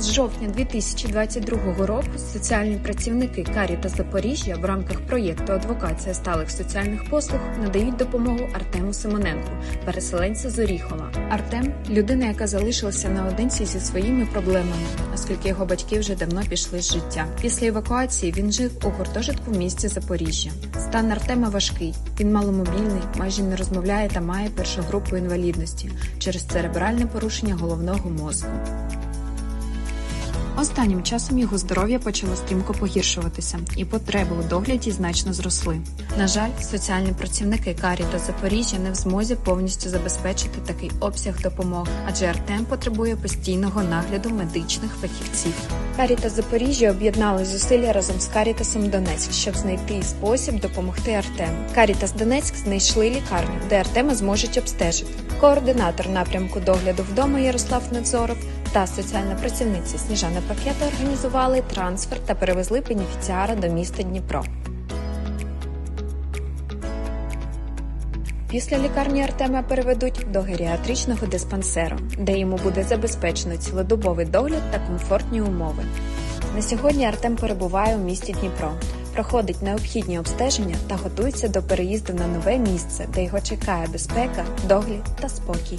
З жовтня 2022 року соціальні працівники Каріта Запоріжжя в рамках проєкту Адвокація сталих соціальних послуг надають допомогу Артему Симоненку, переселенцю з Оріхова. Артем людина, яка залишилася наодинці зі своїми проблемами, оскільки його батьки вже давно пішли з життя. Після евакуації він жив у гуртожитку в місті Запоріжжя. Стан Артема важкий. Він маломобільний, майже не розмовляє та має першу групу інвалідності через церебральне порушення головного мозку. Останнім часом його здоров'я почало стрімко погіршуватися, і потреби у догляді значно зросли. На жаль, соціальні працівники Карі та Запоріжжя не в змозі повністю забезпечити такий обсяг допомоги, адже Артем потребує постійного нагляду медичних фахівців. Карітас Запоріжжя об'єднали зусилля разом з Карітасом Донецьк, щоб знайти спосіб допомогти Артему. Карітас Донецьк знайшли лікарню, де Артема зможуть обстежити. Координатор напрямку догляду вдома Ярослав Невзоров та соціальна працівниця Сніжана Пакета організували трансфер та перевезли бенефіціара до міста Дніпро. Після лікарні Артема переведуть до геріатричного диспансеру, де йому буде забезпечено цілодобовий догляд та комфортні умови. На сьогодні Артем перебуває у місті Дніпро, проходить необхідні обстеження та готується до переїзду на нове місце, де його чекає безпека, догляд та спокій.